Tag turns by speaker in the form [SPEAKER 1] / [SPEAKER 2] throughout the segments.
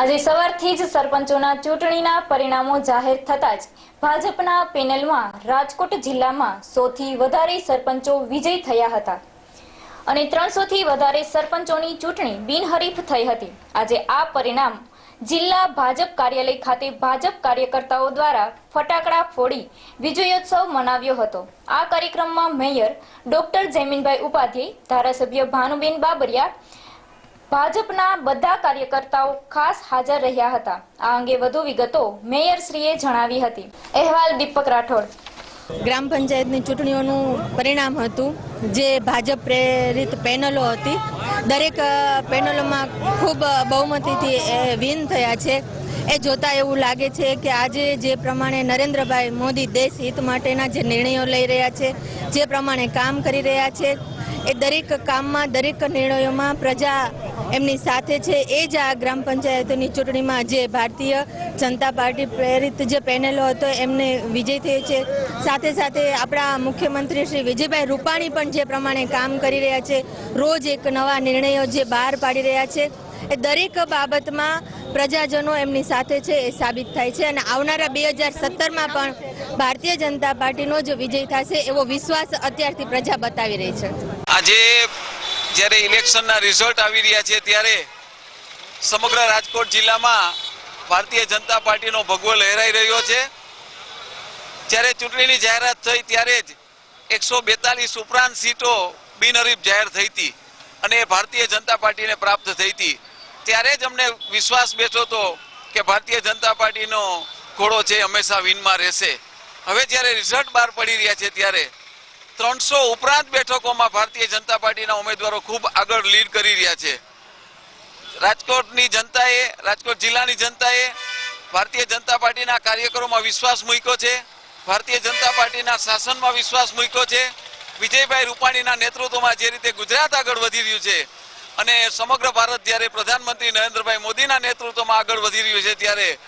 [SPEAKER 1] આજે સવારથી જ સરપંચોના ચૂંટણીના પરિણામો જાહેર થતા જ ભાજપના પેનલમાં રાજકોટ જિલ્લામાં સૌથી વધારે સરપંચો વિજય થયા હતા. અને ત્રણસોથી વધારે સરપંચોની ચૂંટણી બિનહરીફ થઈ હતી. આજે આ પરિણામ જિલ્લા ભાજપ કાર્યાલય ખાતે ભાજપ કાર્યકર્તાઓ દ્વારા ફટાકડા ફોડી વિજયોત્સવ મનાવ્યો હતો. આ કાર્યક્રમમાં મેયર ડોક્ટર જેમીનભાઈ ઉપાધ્યાય, ધારાસભ્ય ભાનુબેન બાબરિયા ભાજપના બધા કાર્યકર્તાઓ ખાસ હાજર રહ્યા હતા. આ અંગે વધુ વિગતો મેયરશ્રીએ જણાવી હતી. અહેવાલ દીપક રાઠોડ.
[SPEAKER 2] ગ્રામ પંચાયતની ચૂંટણીઓનું પરિણામ હતું, જે ભાજપ પ્રેરિત પેનલો હતી. દરેક પેનલોમાં ખૂબ બહુમતીથી વિન થયા છે. એ જોતા એવું લાગે છે કે આજે જે પ્રમાણે નરેન્દ્રભાઈ મોદી દેશ હિત માટેના જે નિર્ણયો લઈ રહ્યા છે, જે પ્રમાણે કામ કરી રહ્યા છે, એ દરેક કામમાં, દરેક નિર્ણયોમાં પ્રજા એમની સાથે છે. એ જ આ ગ્રામ પંચાયતોની ચૂંટણીમાં જે ભારતીય જનતા પાર્ટી પ્રેરિત જે પેનલો હતો, એમને વિજય થયો છે. સાથે સાથે આપણા મુખ્યમંત્રી શ્રી વિજયભાઈ રૂપાણી પણ જે પ્રમાણે કામ કરી રહ્યા છે, રોજ એક નવા નિર્ણયો જે બહાર પાડી રહ્યા છે. એ દરેક બાબતમાં પ્રજાજનો એમની સાથે છે એ સાબિત થાય છે અને આવનારા બે હજાર પણ ભારતીય જનતા પાર્ટીનો જ વિજય થશે એવો વિશ્વાસ અત્યારથી પ્રજા બતાવી રહી છે.
[SPEAKER 3] આજે જ્યારે ઇલેક્શનના રિઝલ્ટ આવી રહ્યા છે ત્યારે સમગ્ર રાજકોટ જિલ્લામાં ભારતીય જનતા પાર્ટીનો ભગવો લહેરાઈ રહ્યો છે. જ્યારે ચૂંટણીની જાહેરાત થઈ ત્યારે જ એકસો બેતાલીસ ઉપરાંત સીટો બિનહરીફ જાહેર થઈ હતી અને ભારતીય જનતા પાર્ટીને પ્રાપ્ત થઈ હતી. ત્યારે જ અમને વિશ્વાસ બેઠો હતો કે ભારતીય જનતા પાર્ટીનો ઘોડો છે, હંમેશા વિનમાં રહેશે. હવે જ્યારે રિઝલ્ટ બહાર પડી રહ્યા છે, ત્યારે ત્રણસો ઉપરાંત બેઠકોમાં ભારતીય જનતા પાર્ટીના ઉમેદવારો ખૂબ આગળ લીડ કરી રહ્યા છે. રાજકોટની જનતાએ, રાજકોટ જિલ્લાની જનતાએ ભારતીય જનતા પાર્ટીના કાર્યકરોમાં વિશ્વાસ મૂક્યો છે. ભારતીય જનતા પાર્ટીના શાસનમાં વિશ્વાસ મૂક્યો છે. વિજયભાઈ રૂપાણીના નેતૃત્વમાં જે રીતે ગુજરાત આગળ વધી રહ્યું છે અને સમગ્ર ભારત જ્યારે પ્રધાનમંત્રી નરેન્દ્રભાઈ મોદીના નેતૃત્વમાં આગળ વધી રહ્યું છે ત્યારે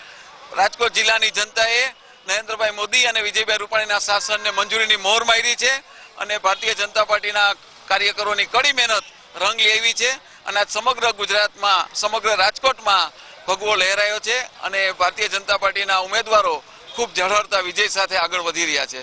[SPEAKER 3] રાજકોટ જિલ્લાની જનતાએ નરેન્દ્રભાઈ મોદી અને વિજયભાઈ રૂપાણીના શાસનને મંજૂરીની મોહર મારી છે અને ભારતીય જનતા પાર્ટીના કાર્યકરોની કડી મહેનત રંગ લેવી છે અને આજ સમગ્ર ગુજરાતમાં, સમગ્ર રાજકોટમાં ભગવો લહેરાયો છે અને ભારતીય જનતા પાર્ટીના ઉમેદવારો ખૂબ ઝળહળતા વિજય સાથે આગળ વધી રહ્યા છે.